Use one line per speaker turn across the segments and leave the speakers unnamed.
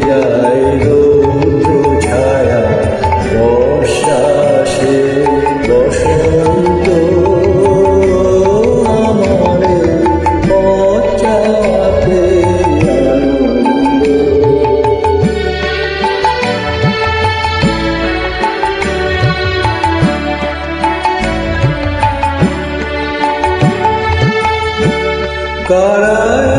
যায় রৌদ্র ছায়া বর্ষাসে বসন্ত আমারে পচাতে কারা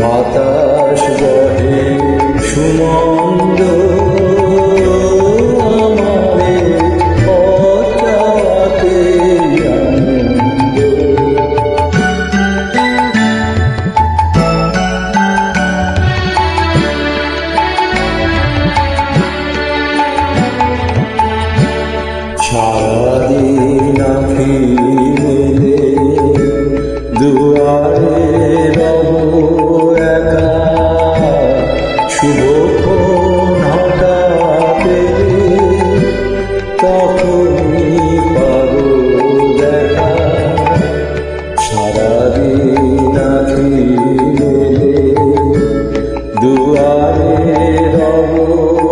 বাতাস বহে সুমন্দ। তোমারে রব।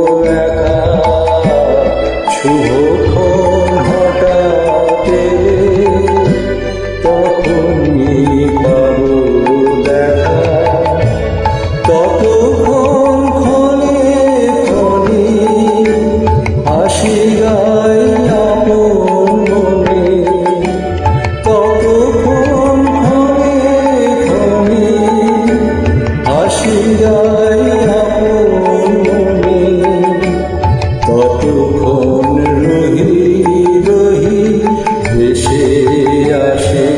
গোপন রহি রহি ভেসে আসে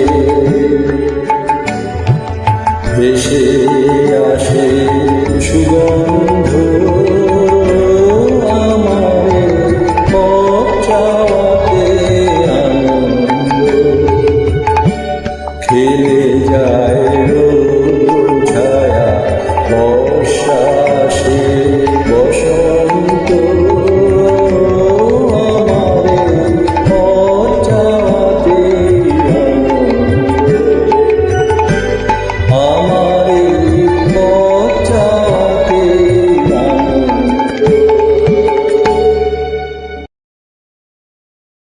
ভেসে আসে সুগন্ধ খেলে যায়